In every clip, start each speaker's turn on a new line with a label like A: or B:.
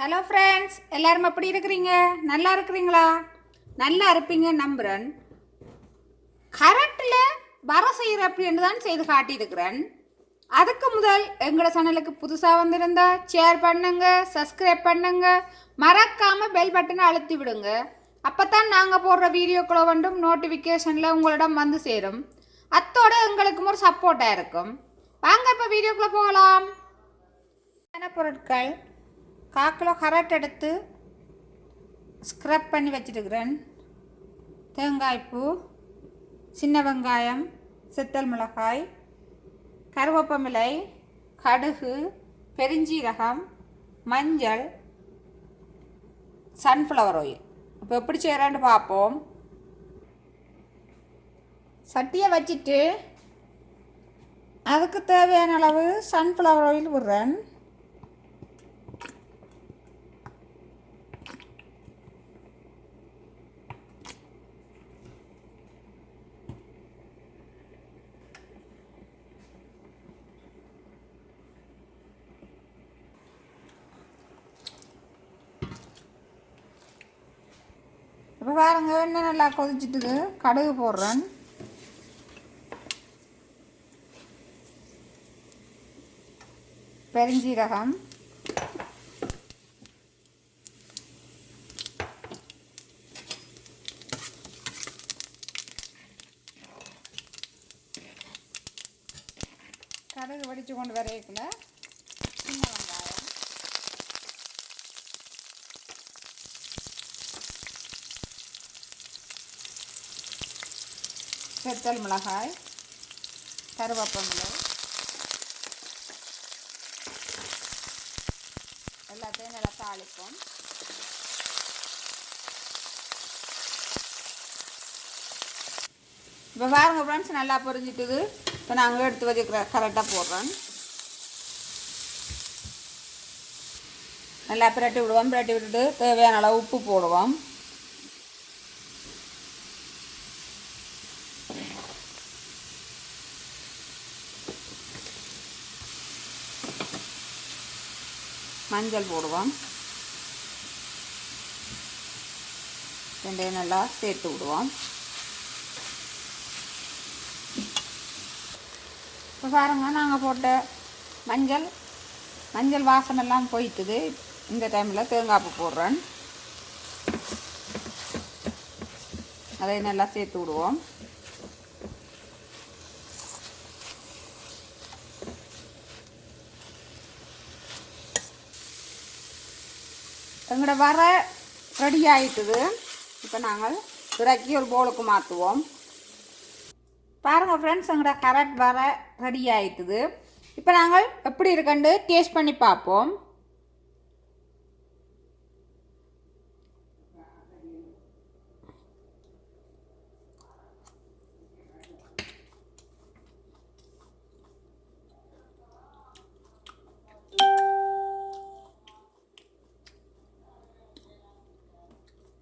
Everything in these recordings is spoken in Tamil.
A: ஹலோ ஃப்ரெண்ட்ஸ் எல்லாரும் எப்படி இருக்கிறீங்க? நல்லா இருக்கிறீங்களா? நல்லா இருப்பீங்க நம்புகிறேன் கரண்ட்டில் வர செய்கிற அப்படின்னு தான் செய்து காட்டியிருக்கிறேன். அதுக்கு முதல் எங்களோட சேனலுக்கு புதுசாக வந்திருந்தா ஷேர் பண்ணுங்க சப்ஸ்கிரைப் பண்ணுங்க. மறக்காமல் பெல் பட்டனை அழுத்தி விடுங்க. அப்போ தான் நாங்கள் போடுற வீடியோக்களை வந்தும் நோட்டிஃபிகேஷனில் உங்களிடம் வந்து சேரும். அத்தோட எங்களுக்கும் ஒரு சப்போர்ட்டாக இருக்கும். வாங்க இப்போ வீடியோக்குள்ளே போகலாம். என்ன பொருட்கள் கால் கிலோ கரட் எடுத்து ஸ்க்ரப் பண்ணி வச்சுருக்கிறேன். தேங்காய்ப்பூ சின்ன வெங்காயம் சித்தல் மிளகாய் கருவேப்பமிலை கடுகு பெருஞ்சீரகம் மஞ்சள் சன்ஃப்ளவர் ஆயில் இப்போ எப்படி செய்கிறேன்னு பார்ப்போம். சட்டியை வச்சுட்டு அதுக்கு தேவையான அளவு சன்ஃப்ளவர் ஆயில் விடுறேன் இப்போ பாருங்க எண்ணெய் நல்லா கொதிச்சிட்டுது. கடுகு போடுறேன். பெருஞ்சீரகம். கடுகு வடித்து கொண்டு வரையக்குள்ள. செத்தல் மிளகாய் கருவேப்பமிலை எல்லாத்தையும் நல்லா தாளிப்போம். இப்போ பாருங்க ஃப்ரெண்ட்ஸ் நல்லா பொரிஞ்சிட்டுது. இப்போ நாங்கள் எடுத்து வச்சுக்கிற கரெக்டாக போடுறோம் நல்லா பிரட்டி விடுவோம். பிரட்டி விட்டுட்டு தேவையான அளவு உப்பு போடுவோம். மஞ்சள் போடுவோம். ரெண்டையும் நல்லா சேர்த்து விடுவோம். இப்போ பாருங்கள் நாங்கள் போட்ட மஞ்சள் மஞ்சள் வாசனெல்லாம் போயிட்டுது. இந்த டைமில் தேங்காய் பூ போடுறேன். அதை நல்லா சேர்த்து விடுவோம். எங்களோட வர ரெடி ஆயிட்டுது. இப்போ நாங்கள் இறக்கி ஒரு போலுக்கு மாற்றுவோம் பாருங்கள் ஃப்ரெண்ட்ஸ் எங்களோட கரட் வர ரெடி ஆயிட்டுது. இப்போ நாங்கள் எப்படி இருக்குன்னு டேஸ்ட் பண்ணி பார்ப்போம்.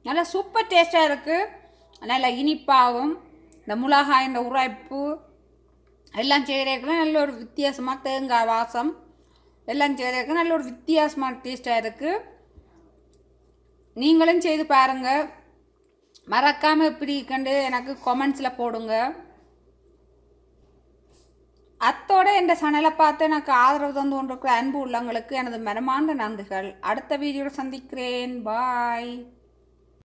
A: நல்லா சூப்பர் டேஸ்ட்டாக இருக்குது நல்லா இனிப்பாகவும் இந்த மிளகாய் இந்த உரைப்பு எல்லாம் செய்கிறதுக்குலாம் நல்ல ஒரு வித்தியாசமாக தேங்காய் வாசம் எல்லாம் செய்கிறதுக்கு நல்ல ஒரு வித்தியாசமான டேஸ்ட்டாக இருக்குது நீங்களும் செய்து பாருங்கள் மறக்காமல் இப்படி கண்டு எனக்கு கொமெண்ட்ஸில் போடுங்க. அத்தோட இந்த சேனலை பார்த்து எனக்கு ஆதரவு தந்து கொண்டிருக்கிற அன்பு உள்ளவங்களுக்கு எனது மனமார்ந்த நன்றிகள். அடுத்த வீடியோவில் சந்திக்கிறேன். பாய்